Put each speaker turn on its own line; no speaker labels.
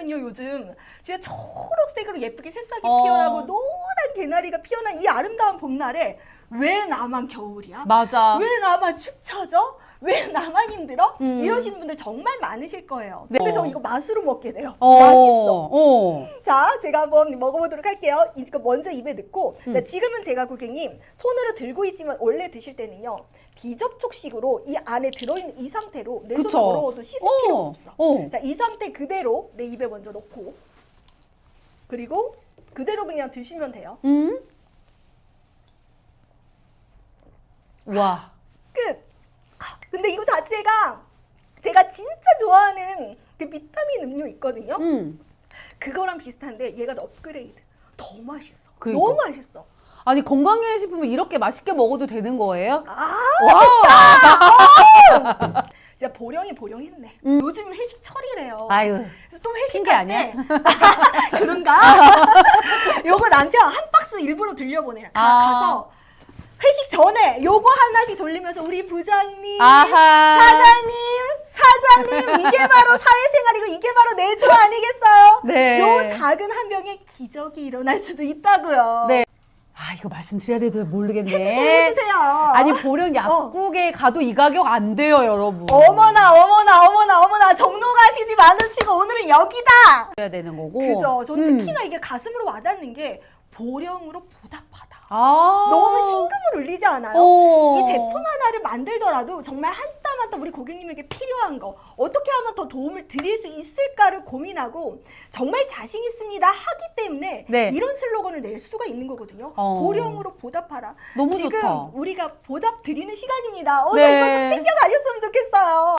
보시면요 요즘 진짜 초록색으로 예쁘게 새싹이
어.
피어나고 노란 개나리가 피어난 이 아름다운 봄날에 왜 나만 겨울이야?
맞아.
왜 나만 축 처져? 왜 나만 힘들어?
음.
이러시는 분들 정말 많으실 거예요.
네.
근데 저 이거 맛으로 먹게 돼요.
어,
맛있어.
어.
자, 제가 한번 먹어보도록 할게요. 이거 먼저 입에 넣고,
음.
자, 지금은 제가 고객님 손으로 들고 있지만 원래 드실 때는요 비접촉식으로 이 안에 들어있는 이 상태로 내 손으로. 걸어도 씻을
어,
필요가 없어.
어.
자, 이 상태 그대로 내 입에 먼저 넣고, 그리고 그대로 그냥 드시면 돼요.
음? 와.
끝. 아, 근데 이거 자체가 제가 진짜 좋아하는 그 비타민 음료 있거든요.
음.
그거랑 비슷한데 얘가 더 업그레이드. 더 맛있어.
그러니까.
너무 맛있어.
아니 건강기능식품을 이렇게 맛있게 먹어도 되는 거예요?
아,
와.
진짜 보령이 보령했네.
음.
요즘 회식 철이래요.
아유.
그래서 또 회식 갈
아니야?
때 그런가? 요거 남편 한 박스 일부러 들려보내요. 가,
아.
가서 회식 전에 요거 하나씩 돌리면서 우리 부장님,
아하.
사장님, 사장님 이게 바로 사회생활이고 이게 바로 내조 아니겠어요?
네.
요 작은 한 병에 기적이 일어날 수도 있다고요.
네. 아 이거 말씀드려야 돼도 모르겠네.
해주세요.
아니 보령 약국에 가도 이 가격 안 돼요, 여러분.
어머나 어머나 어머나 어머나 정로 가시지 마누치고 오늘은 여기다.
해야 되는 거고.
그죠. 전
음.
특히나 이게 가슴으로 와닿는 게 보령으로 보답하다.
아.
너무 신금을 울리지 않아요?
어.
이 제품 하나를 만들더라도 정말 한 땀 한 땀 우리 고객님에게 필요한 거 어떻게 하면 더 도움을 드릴 수 있을까를 고민하고 정말 자신 있습니다 하기 때문에
네.
이런 슬로건을 낼 수가 있는 거거든요.
어.
보령으로 보답하라.
너무
지금
좋다.
우리가 보답 드리는 시간입니다. 어서
네.
이거 좀 챙겨 가셨으면 좋겠어요.